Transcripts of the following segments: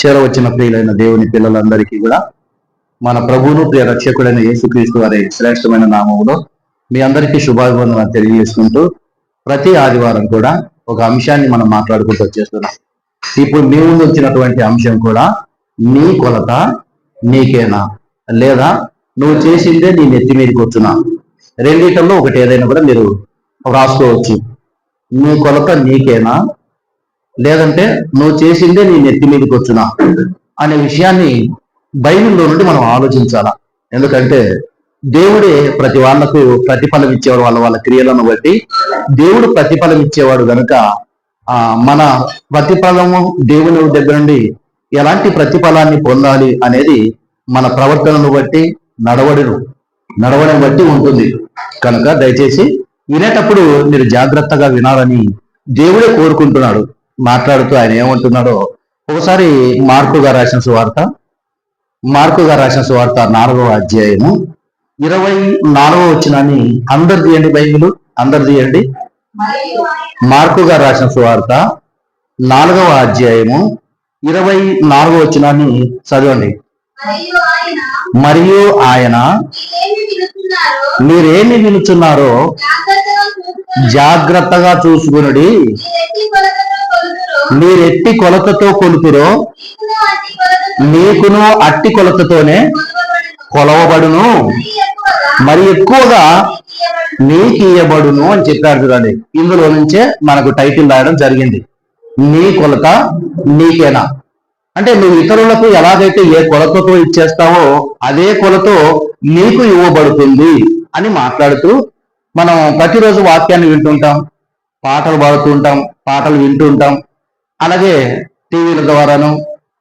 చేరవచ్చిన ప్రియులైన దేవుని పిల్లలందరికీ కూడా మన ప్రభువును ప్రియ రక్షకుడైన యేసుక్రీస్తు వారి శ్రేష్టమైన నామములో మీ అందరికీ శుభాభివందనలు తెలియజేసుకుంటూ ప్రతి ఆదివారం కూడా ఒక అంశాన్ని మనం మాట్లాడుకుంటూ వచ్చేస్తున్నాం. ఇప్పుడు మీ ముందు వచ్చినటువంటి అంశం కూడా నీ కొలత నీకేనా? లేదా నువ్వు చేసిందే నీ నెత్తి మీదకి వచ్చునా రెండిటల్లో ఒకటి ఏదైనా కూడా మీరు రాసుకోవచ్చు నీ కొలత నీకేనా? లేదంటే నువ్వు చేసిందే నీ నెత్తి మీదకి వచ్చునా అనే విషయాన్ని బైబిల్లో నుండి మనం ఆలోచించాలా? ఎందుకంటే దేవుడే ప్రతి వాళ్ళకు ప్రతిఫలం ఇచ్చేవాడు వాళ్ళ వాళ్ళ క్రియలను బట్టి దేవుడు ప్రతిఫలం ఇచ్చేవాడు గనుక ఆ మన ప్రతిఫలము దేవుని దగ్గర నుండి ఎలాంటి ప్రతిఫలాన్ని పొందాలి అనేది మన ప్రవర్తనను బట్టి నడవడిను. నడవడం బట్టి ఉంటుంది. కనుక దయచేసి వినేటప్పుడు మీరు జాగ్రత్తగా వినాలని దేవుడే కోరుకుంటున్నాడు. మాట్లాడుతూ ఆయన ఏమంటున్నాడో ఒకసారి మార్కు గారు రాసిన సువార్త. మార్కు గారు రాసిన సువార్త నాలుగవ అధ్యాయము. ఇరవై నాలుగవ వచ్చినని అందరు తీయండి బైబిల్ అందరు తీయండి. మార్కు గారు రాసిన సువార్త నాలుగవ అధ్యాయము ఇరవై నాలుగవ వచ్చినాన్ని చదవండి. మరియు ఆయన మీరేమి వినుచున్నారో జాగ్రత్తగా చూసుకొని జాగ్రత్తగా చూసుకునుడి. మీరెట్టి కొలతతో కొలుపురో మీకును అట్టి కొలతతోనే కొలవబడును. మరి ఎక్కువగా నీకియబడును నీకు అని చెప్పాడు చూడండి. ఇందులో నుంచే మనకు టైటిల్ రాయడం జరిగింది. నీ కొలత నీకేనా అంటే నువ్వు ఇతరులకు ఎలాగైతే ఏ కొలతతో ఇచ్చేస్తావో అదే కొలతో నీకు ఇవ్వబడుతుంది అని మాట్లాడుతూ మనం ప్రతిరోజు వాక్యాన్ని వింటుంటాం. పాటలు పాడుతూ ఉంటాం పాటలు వింటూ ఉంటాం. అలాగే టీవీల ద్వారాను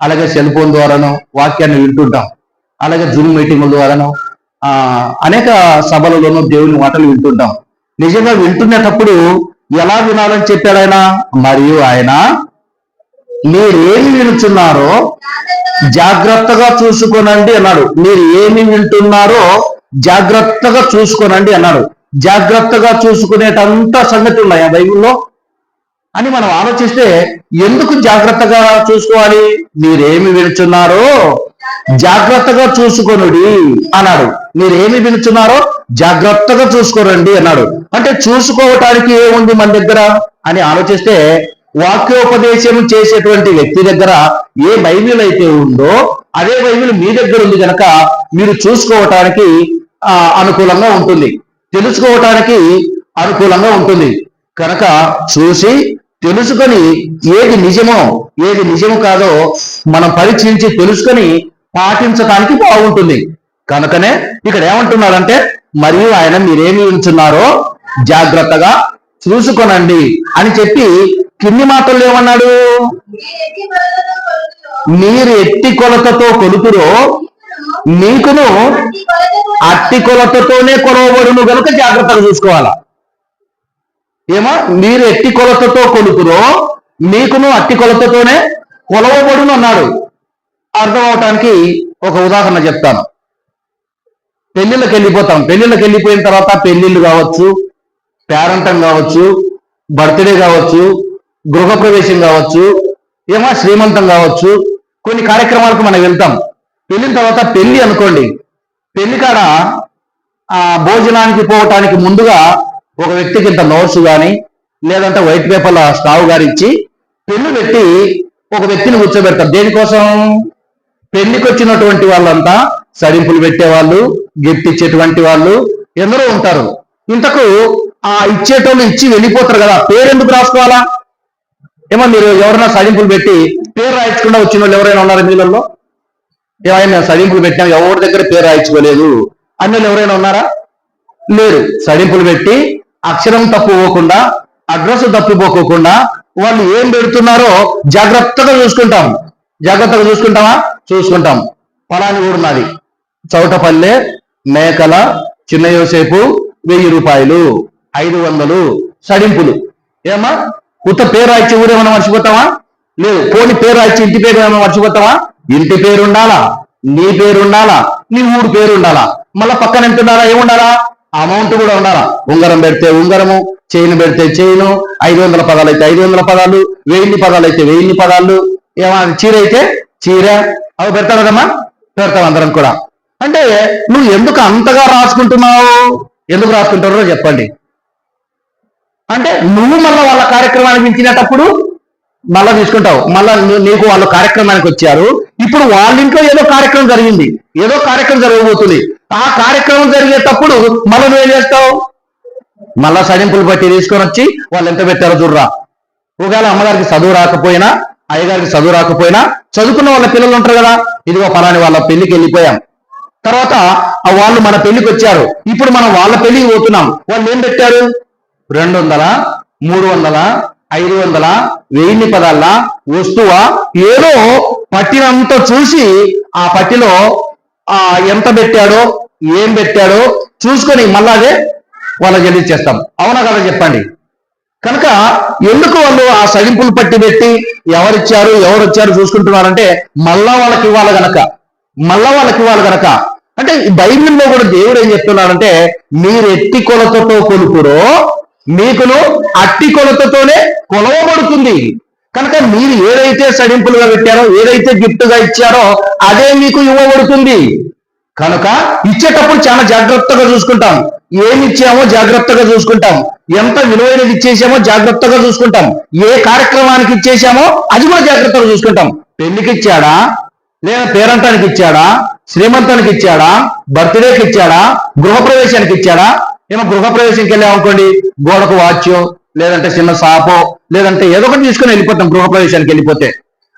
అలాగే సెల్ ఫోన్ ద్వారాను వాక్యాన్ని వింటుంటాం. అలాగే జూమ్ మీటింగుల ద్వారాను అనేక సభలలోనూ దేవుని మాటలు వింటుంటాం. నిజంగా వింటున్నప్పుడు ఎలా వినాలని చెప్పాడు ఆయన? మరియు ఆయన మీరేమి వింటున్నారో జాగ్రత్తగా చూసుకోనండి అన్నాడు. మీరు ఏమి వింటున్నారో జాగ్రత్తగా చూసుకోనండి అన్నాడు. జాగ్రత్తగా చూసుకునేటంత సంగతి ఉన్నాయి? ఆ బైబిల్లో అని మనం ఆలోచిస్తే ఎందుకు జాగ్రత్తగా చూసుకోవాలి? మీరేమి వినుచున్నారో? జాగ్రత్తగా చూసుకొనుడి అన్నాడు. మీరేమి వినుచున్నారో? జాగ్రత్తగా చూసుకోరండి అన్నాడు. అంటే చూసుకోవటానికి ఏముంది మన దగ్గర? అని ఆలోచిస్తే వాక్యోపదేశం చేసేటువంటి వ్యక్తి దగ్గర ఏ బైబిల్ అయితే ఉందో అదే బైబిల్ మీ దగ్గర ఉంది కనుక మీరు చూసుకోవటానికి ఆ, అనుకూలంగా ఉంటుంది. తెలుసుకోవటానికి అనుకూలంగా ఉంటుంది. కనుక చూసి తెలుసుకొని ఏది నిజమో ఏది నిజము కాదో మనం పరీక్షించి తెలుసుకొని పాటించడానికి బాగుంటుంది. కనుకనే ఇక్కడ ఏమంటున్నారంటే మరియు ఆయన మీరేమి ఉంచున్నారో జాగ్రత్తగా చూసుకొనండి అని చెప్పి కింది మాటలు ఏమన్నాడు? మీరు ఎట్టి కొలతతో కొలుపురో మీకును అట్టి అట్టి కొలతతోనే కొలవబడును గనుక జాగ్రత్తగా చూసుకోవాలా. ఏమో? మీరు ఎట్టి కొలతతో కొలుతురో మీకును అట్టి కొలతతోనే కొలవబడును అన్నాడు. అర్థం అవటానికి ఒక ఉదాహరణ చెప్తాను. పెళ్ళిళ్ళకి వెళ్ళిపోతాం. పెళ్ళిళ్ళకి వెళ్ళిపోయిన తర్వాత పెళ్ళిళ్ళు కావచ్చు పేరంటం కావచ్చు బర్త్డే కావచ్చు గృహప్రవేశం కావచ్చు ఏమో శ్రీమంతం కావచ్చు కొన్ని కార్యక్రమాలకు మనం వెళ్తాం. వెళ్ళిన తర్వాత పెళ్ళి అనుకోండి. పెళ్ళి కాడ భోజనానికి పోవటానికి ముందుగా ఒక వ్యక్తికి ఇంత నోట్స్ కానీ లేదంటే వైట్ పేపర్ల స్టావ్ గారి ఇచ్చి పెళ్ళి పెట్టి ఒక వ్యక్తిని కూర్చోబెడతారు. దేనికోసం? పెళ్ళికి వచ్చినటువంటి వాళ్ళంతా సడింపులు పెట్టేవాళ్ళు గిఫ్ట్ ఇచ్చేటువంటి వాళ్ళు ఎందరో ఉంటారు. ఇంతకు ఆ ఇచ్చేటోళ్ళు ఇచ్చి వెళ్ళిపోతారు కదా పేరు ఎందుకు రాసుకోవాలా? ఏమో మీరు ఎవరైనా సడింపులు పెట్టి పేరు రాయించకుండా వచ్చిన వాళ్ళు ఎవరైనా ఉన్నారా మీలలో? ఏమైనా సడింపులు పెట్టినా ఎవరి దగ్గర పేరు రాయించుకోలేదు? అన్నలు ఎవరైనా ఉన్నారా? లేరు. సడింపులు పెట్టి అక్షరం తప్పుపోకుండా అడ్రస్ తప్పిపోకోకుండా వాళ్ళు ఏం పెడుతున్నారో జాగ్రత్తగా చూసుకుంటాం. జాగ్రత్తగా చూసుకుంటామా? చూసుకుంటాం. పలాని కూడా ఉన్నది చౌటపల్లె మేకల చిన్న యోసేపు వెయ్యి రూపాయలు ఐదు వందలు సడింపులు. ఏమా ఉత్త పేరు రాయించి ఊరు ఏమైనా మర్చిపోతావా? లేదు పోని పేరు రాయించి ఇంటి పేరు ఏమైనా మర్చిపోతావా? ఇంటి పేరు ఉండాలా? నీ పేరు ఉండాలా? నీ ఊరు పేరు ఉండాలా? మళ్ళా పక్కన ఎంత ఉండాలా? ఏముండాలా? అమౌంట్ కూడా ఉండాలా? ఉంగరం పెడితే ఉంగరము చైన్ పెడితే చైను ఐదు వందల పదాలు అయితే ఐదు వందల పదాలు వెయ్యి పదాలు అయితే వెయ్యి పదాలు. ఏమైనా చీర అయితే చీర. అవి పెడతాం కదమ్మా పెడతాం అందరం కూడా. అంటే నువ్వు ఎందుకు అంతగా రాసుకుంటున్నావు? ఎందుకు రాసుకుంటారో చెప్పండి. అంటే నువ్వు మళ్ళీ వాళ్ళ కార్యక్రమానికి పిలిచినప్పుడు మళ్ళా తీసుకుంటావు. మళ్ళా నీకు వాళ్ళు కార్యక్రమానికి వచ్చారు. ఇప్పుడు వాళ్ళ ఇంట్లో ఏదో కార్యక్రమం జరిగింది. ఏదో కార్యక్రమం జరగబోతుంది. ఆ కార్యక్రమం జరిగేటప్పుడు మళ్ళీ నువ్వేం చేస్తావు? మళ్ళా సడింపులు బట్టి తీసుకొని వచ్చి వాళ్ళు ఎంత పెట్టారో చూడరా. ఒకవేళ అమ్మగారికి చదువు రాకపోయినా అయ్యగారికి చదువు రాకపోయినా చదువుకున్న వాళ్ళ పిల్లలు ఉంటారు కదా. ఇదిగో ఫలాని వాళ్ళ పెళ్ళికి వెళ్ళిపోయాం. తర్వాత ఆ వాళ్ళు మన పెళ్ళికి వచ్చారు. ఇప్పుడు మనం వాళ్ళ పెళ్ళికి పోతున్నాం. వాళ్ళు ఏం పెట్టారు? రెండు వందల మూడు వందల ఐదు వందల వెయ్యి పదాల వస్తువ? ఏదో పట్టినంత చూసి ఆ పట్టిలో ఆ ఎంత పెట్టాడో ఏం పెట్టాడో చూసుకొని మళ్ళా అదే వాళ్ళకి తెలియచేస్తాం అవునా కదా చెప్పండి? కనుక ఎందుకు వాళ్ళు ఆ సగింపులు పట్టి పెట్టి ఎవరిచ్చారు ఎవరు వచ్చారు చూసుకుంటున్నారంటే మళ్ళా వాళ్ళకి ఇవ్వాలి గనక. మళ్ళా వాళ్ళకి ఇవ్వాలి గనక. అంటే బైబిల్లో కూడా దేవుడు ఏం చెప్తున్నాడంటే మీరు ఎట్టి కొలతతో కొలుపురో మీకును అట్టి కొలతతోనే కొలవబడుతుంది. కనుక మీరు ఏదైతే సడింపులుగా పెట్టారో ఏదైతే గిఫ్ట్గా ఇచ్చారో అదే మీకు ఇవ్వబడుతుంది. కనుక ఇచ్చేటప్పుడు చాలా జాగ్రత్తగా చూసుకుంటాం. ఏమి ఇచ్చామో జాగ్రత్తగా చూసుకుంటాం. ఎంత విలువైనది ఇచ్చేసామో జాగ్రత్తగా చూసుకుంటాం. ఏ కార్యక్రమానికి ఇచ్చేసామో అది కూడా జాగ్రత్తగా చూసుకుంటాం. పెళ్ళికి ఇచ్చాడా? లేదా పేరంటానికి ఇచ్చాడా? శ్రీమంతానికి ఇచ్చాడా? బర్త్డేకి ఇచ్చాడా? గృహప్రవేశానికి ఇచ్చాడా? ఏమో గృహప్రవేశంకి వెళ్ళామనుకోండి గోడకు వాచో లేదంటే చిన్న సాపో లేదంటే ఏదో ఒకటి తీసుకుని వెళ్ళిపోతాం గృహప్రవేశానికి వెళ్ళిపోతే.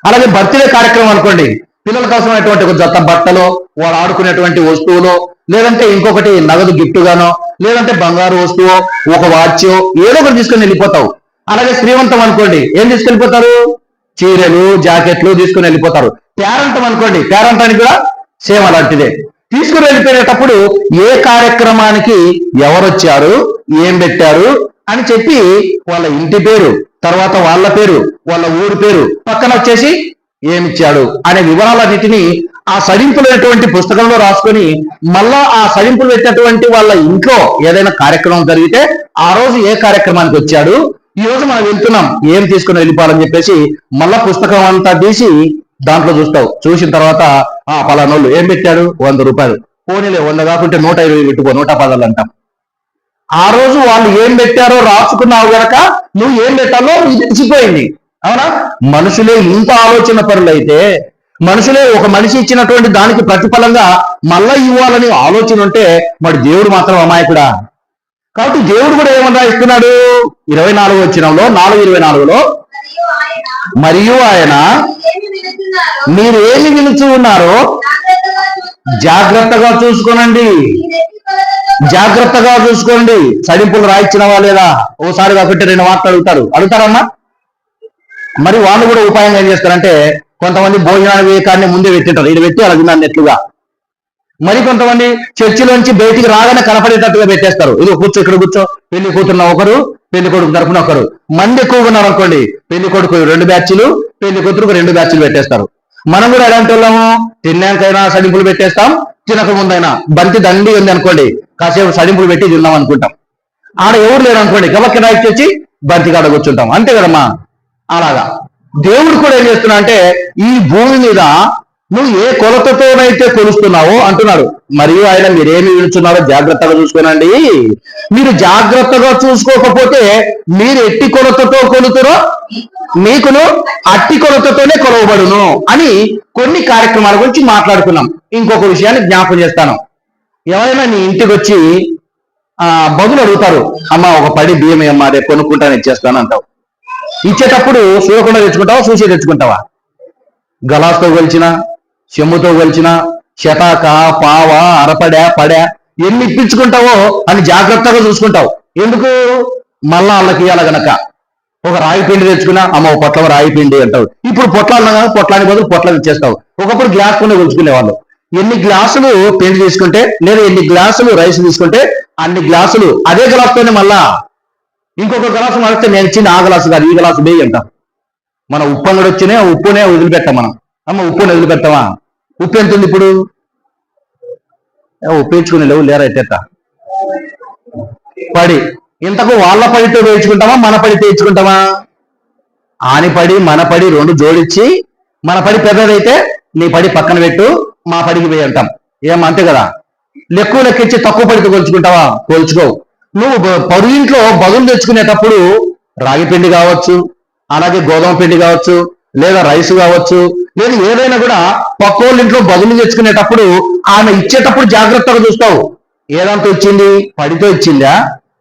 అలాగే బర్త్డే కార్యక్రమం అనుకోండి. పిల్లల కోసమైనటువంటి ఒక జత బట్టలు వాడు ఆడుకునేటువంటి వస్తువులు లేదంటే ఇంకొకటి నగదు గిఫ్ట్ గానో లేదంటే బంగారు వస్తువు ఒక వాచ్యో ఏదో ఒకటి తీసుకుని వెళ్ళిపోతావు. అలాగే శ్రీమంతం అనుకోండి ఏం తీసుకెళ్ళిపోతారు? చీరలు జాకెట్లు తీసుకుని వెళ్ళిపోతారు. పేరంటం అనుకోండి పేరంటానికి కూడా సేమ్ అలాంటిదే. తీసుకుని వెళ్ళిపోయేటప్పుడు ఏ కార్యక్రమానికి ఎవరు వచ్చారు ఏం పెట్టారు అని చెప్పి వాళ్ళ ఇంటి పేరు తర్వాత వాళ్ళ పేరు వాళ్ళ ఊరి పేరు పక్కన వచ్చేసి ఏమిచ్చాడు అనే వివరాలన్నిటినీ ఆ సడింపులైనటువంటి పుస్తకంలో రాసుకొని మళ్ళా ఆ సడింపులు పెట్టినటువంటి వాళ్ళ ఇంట్లో ఏదైనా కార్యక్రమం జరిగితే ఆ రోజు ఏ కార్యక్రమానికి వచ్చాడు? ఈ రోజు మనం వెళ్తున్నాం. ఏం తీసుకుని వెళ్ళిపోవాలని చెప్పేసి మళ్ళా పుస్తకం అంతా తీసి దాంట్లో చూస్తావు. చూసిన తర్వాత ఆ పలానోళ్ళు ఏం పెట్టాడు వంద రూపాయలు. పోనీలే వంద కాకుంటే నూట ఇరవై పెట్టుకో నూట పదాలు అంటాం. ఆ రోజు వాళ్ళు ఏం పెట్టారో రాసుకున్నావు గనక నువ్వు ఏం పెట్టాలో ఇది తెలిసిపోయింది. అవునా? మనుషులే ఇంత ఆలోచన పరులైతే మనుషులే ఒక మనిషి ఇచ్చినటువంటి దానికి ప్రతిఫలంగా మళ్ళా ఇవ్వాలని ఆలోచన ఉంటే మరి దేవుడు మాత్రం అమాయకుడా? కాబట్టి దేవుడు కూడా ఏమన్నా ఇస్తున్నాడు? ఇరవై నాలుగు వచ్చినంలో నాలుగు ఇరవై నాలుగులో మరియు ఆయన మీరు ఏమి నిలిచి ఉన్నారో జాగ్రత్తగా చూసుకోనండి. జాగ్రత్తగా చూసుకోండి. సడింపులు రాయించినవా లేదా ఓసారి కాకుంటే రెండు మాటలు అడుగుతారు. అడుగుతారమ్మా? మరి వాళ్ళు కూడా ఉపాయం ఏం చేస్తారంటే కొంతమంది భోజనాలు వివేకాన్ని ముందే పెట్టింటారు ఇది పెట్టి అలా తిన్నాను నెట్లుగా మరి కొంతమంది చర్చిలోంచి బయటికి రాగానే కనపడేటట్టుగా పెట్టేస్తారు. ఇది కూర్చో ఇక్కడ కూర్చో. పెళ్ళి కూతురున్న ఒకరు పెళ్ళి కొడుకు తరపున ఒకరు. మంది ఎక్కువగా ఉన్నారు అనుకోండి పెళ్ళి కొడుకు రెండు బ్యాచ్లు పెళ్ళి కూతురుకు రెండు బ్యాచ్లు పెట్టేస్తారు. మనం కూడా ఎలాంటి వాళ్ళము తిన్నాకైనా సడింపులు పెట్టేస్తాం తినక ముందైనా. బంతి దండి ఉంది అనుకోండి కాసేపు సడింపులు పెట్టి తిన్నాం అనుకుంటాం. ఆడ ఎవరు లేరు అనుకోండి గబక్కి రాయికి వచ్చి బంతి కాడ కూర్చుంటాం. అంతే కదమ్మా? అలాగా. దేవుడు కూడా ఏం చేస్తున్నా అంటే ఈ భూమి మీద నువ్వు ఏ కొలతతోనైతే కొలుస్తున్నావో అంటున్నాడు. మరియు ఆయన మీరేమి విడుచున్నారో జాగ్రత్తగా చూసుకోనండి. మీరు జాగ్రత్తగా చూసుకోకపోతే మీరు ఎట్టి కొలతతో కొలుతురో మీకును అట్టి కొలతతోనే కొలవబడును అని కొన్ని కార్యక్రమాల గురించి మాట్లాడుకున్నాం. ఇంకొక విషయాన్ని జ్ఞాపం చేస్తాను. ఎవరైనా నీ ఇంటికి వచ్చి ఆ బదులు అడుగుతారు. అమ్మ ఒక పడి బియ్యం అమ్మా రేపు కొనుక్కుంటాను ఇచ్చేస్తాను అంటావు. ఇచ్చేటప్పుడు చూడకుండా తెచ్చుకుంటావా చూసి తెచ్చుకుంటావా? గలాస్తో కొలిచిన చెమ్ముతో కొలిచిన శతాక పావ అరపడా పడా ఎన్ని ఇప్పించుకుంటావో అని జాగ్రత్తగా చూసుకుంటావు. ఎందుకు? మళ్ళా వాళ్ళకి ఇవ్వాలి గనక. ఒక రాయి పిండి తెచ్చుకున్నా అమ్మ ఒక పొట్ల రాయి పిండి అంటావు. ఇప్పుడు పొట్లాలు కదా పొట్లానికి బదులు పొట్లాలు ఇచ్చేస్తావు. ఒకప్పుడు గ్లాస్ కొని కొలుచుకునేవాళ్ళు. ఎన్ని గ్లాసులు పిండి తీసుకుంటే లేదా ఎన్ని గ్లాసులు రైస్ తీసుకుంటే అన్ని గ్లాసులు అదే గ్లాస్తోనే మళ్ళా ఇంకొక గ్లాసు మరిస్తే నేను ఇచ్చింది ఆ గ్లాసు కాదు ఈ గ్లాసు బేయి అంటాం. మన ఉప్పు అంగడి వచ్చినే ఉప్పునే వదిలిపెట్టాం మనం. అమ్మ ఉప్పుని వదిలిపెట్టామా ఉప్పు ఎంత ఉంది ఇప్పుడు? ఏ, ఉప్పు వేయించుకునే లేవు లేరా ఎట్టేట పడి. ఇంతకు వాళ్ళ పడితో వేయించుకుంటామా మన పడి వేయించుకుంటామా? ఆని పడి మన పడి రెండు జోడించి మన పడి పెద్దదైతే నీ పడి పక్కన పెట్టు మా పడికి వేయంటాం ఏమంతే కదా? లెక్కువ లెక్కించి తక్కువ పడితో కొలుచుకుంటావా? కొలుచుకోవు. నువ్వు బ- ఇంట్లో బదులు తెచ్చుకునేటప్పుడు రాగి పిండి కావచ్చు అలాగే గోధుమ పిండి కావచ్చు లేదా రైస్ కావచ్చు లేదు ఏదైనా కూడా పక్కోళ్ళ ఇంట్లో బదులు తెచ్చుకునేటప్పుడు ఆమె ఇచ్చేటప్పుడు జాగ్రత్తగా చూస్తావు. ఏదంతా ఇచ్చింది? పడితో ఇచ్చిందా?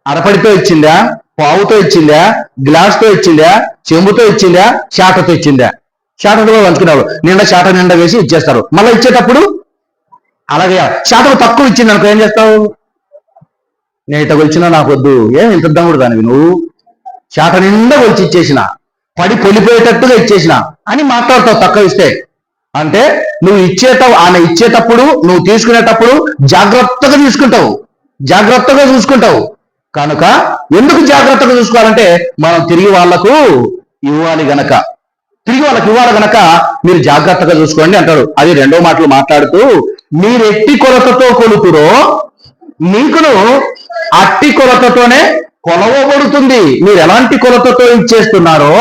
అరపడితో ఇచ్చిందా? పావుతో ఇచ్చిందా? గ్లాస్తో ఇచ్చిందా? చెంబుతో ఇచ్చిందా? షాటతో ఇచ్చిందా? షాటతో పంచుకున్నారు నిండా షాట నిండా వేసి ఇచ్చేస్తారు. మళ్ళీ ఇచ్చేటప్పుడు అలాగే శాతం తక్కువ ఇచ్చింది అనుకో ఏం చేస్తావు? నేను ఇట్లా కొలిచినా నాకు వద్దు ఏం ఇంత దమ్ముడు దానివి నువ్వు? చేత నిండా కొలిచి ఇచ్చేసిన. పడి పొలిపోయేటట్టుగా ఇచ్చేసిన. అని మాట్లాడతావు తక్కువ ఇస్తే. అంటే నువ్వు ఇచ్చేట ఆమె ఇచ్చేటప్పుడు నువ్వు తీసుకునేటప్పుడు జాగ్రత్తగా తీసుకుంటావు జాగ్రత్తగా చూసుకుంటావు. కనుక ఎందుకు జాగ్రత్తగా చూసుకోవాలంటే మనం తిరిగి వాళ్ళకు ఇవ్వాలి గనక. తిరిగి వాళ్ళకి ఇవ్వాలి గనక మీరు జాగ్రత్తగా చూసుకోండి అంటాడు అది రెండో మాటలు మాట్లాడుతూ మీరు ఎట్టి కొలతతో కొలుతురో మీకును అట్టి కొలతతోనే కొలవబడుతుంది. మీరు ఎలాంటి కొలతతో ఇచ్చేస్తున్నారో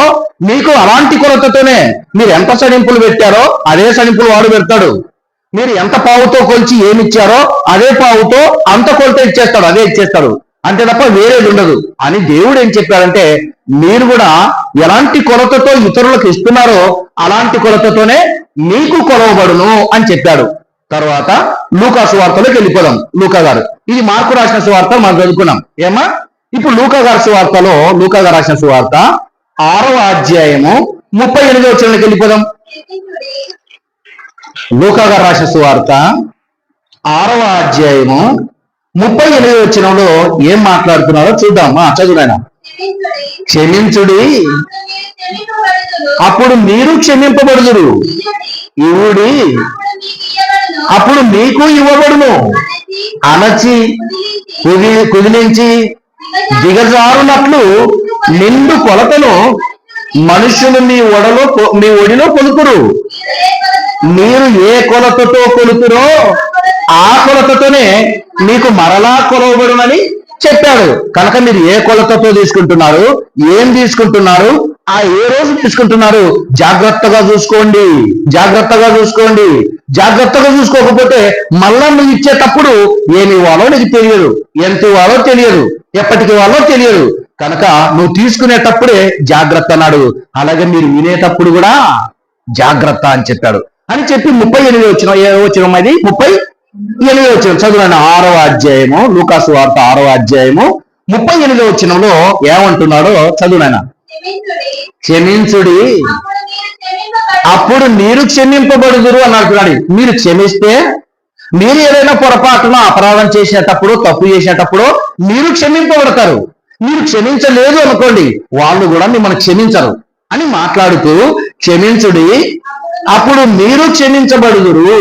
మీకు అలాంటి కొలతతోనే మీరు ఎంత సడింపులు పెట్టారో అదే సడింపులు వాడు పెడతాడు. మీరు ఎంత పావుతో కొలిచి ఏమి ఇచ్చారో అదే పావుతో అంత కొలత ఇచ్చేస్తాడు అదే ఇచ్చేస్తాడు. అంతే తప్ప వేరేది ఉండదు. అని దేవుడు ఏం చెప్పాడంటే మీరు కూడా ఎలాంటి కొలతతో ఇతరులకు ఇస్తున్నారో అలాంటి కొలతతోనే మీకు కొలవబడును అని చెప్పాడు. తర్వాత లూకా సువార్తలోకి వెళ్ళిపోదాం. లూకా గారు. ఇది మార్కు రాసిన సువార్త మనం చదువుకున్నాం. ఏమా? ఇప్పుడు లూకా గారి సువార్తలో లూకా గారు రాసిన సువార్త ఆరవ అధ్యాయము ముప్పై ఎనిమిదో వచ్చినకి వెళ్ళిపోదాం. లూకా గారు రాసిన సువార్త ఆరవ అధ్యాయము ముప్పై ఎనిమిది వచ్చినంలో ఏం మాట్లాడుతున్నారో చూద్దాం. ఆ, చదువు ఆయన క్షమించుడి. అప్పుడు మీరు క్షమింపబడుదురు. ఇవుడి అప్పుడు మీకు ఇవ్వబడును. అణచి కుది కుదిలించి దిగజారునట్లు నిండు కొలతను మనుషులు మీ ఒడలో మీ ఒడిలో కొలుతురు మీరు ఏ కొలతతో మీరు ఏ కొలతతో కొలుతురో ఆ కొలతతోనే మీకు మరలా కొలవబడునని చెప్పాడు. కనుక మీరు ఏ కొలతతో తీసుకుంటున్నారు ఏం తీసుకుంటున్నారు ఆ ఏ రోజు తీసుకుంటున్నారు? జాగ్రత్తగా చూసుకోండి. జాగ్రత్తగా చూసుకోండి. జాగ్రత్తగా చూసుకోకపోతే మళ్ళా నువ్వు ఇచ్చేటప్పుడు ఏమి ఇవ్వాలో నీకు తెలియదు. ఎంత ఇవ్వాలో తెలియదు. ఎప్పటికి ఇవ్వాలో తెలియదు. కనుక నువ్వు తీసుకునేటప్పుడే జాగ్రత్త అన్నాడు. అలాగే మీరు వినేటప్పుడు కూడా జాగ్రత్త అని చెప్పాడు. అని చెప్పి ముప్పై ఎనిమిది వచ్చిన ఏ వచ్చిన అది? ముప్పై ఎనిమిది వచ్చిన చదువునండి. ఆరవ అధ్యాయము లూకాసు వార్త ఆరవ అధ్యాయము ముప్పై ఎనిమిది వచ్చినంలో ఏమంటున్నాడో చదువునాయన? క్షమించుడి. అప్పుడు మీరు క్షమింపబడుదురు అని అంటున్నాడు. మీరు క్షమిస్తే మీరు ఏదైనా పొరపాటున అపరాధం చేసేటప్పుడు తప్పు చేసేటప్పుడు మీరు క్షమింపబడతారు. మీరు క్షమించలేదు అనుకోండి వాళ్ళు కూడా మిమ్మల్ని క్షమించరు అని మాట్లాడుతూ క్షమించుడి అప్పుడు మీరు క్షమించబడుదురు.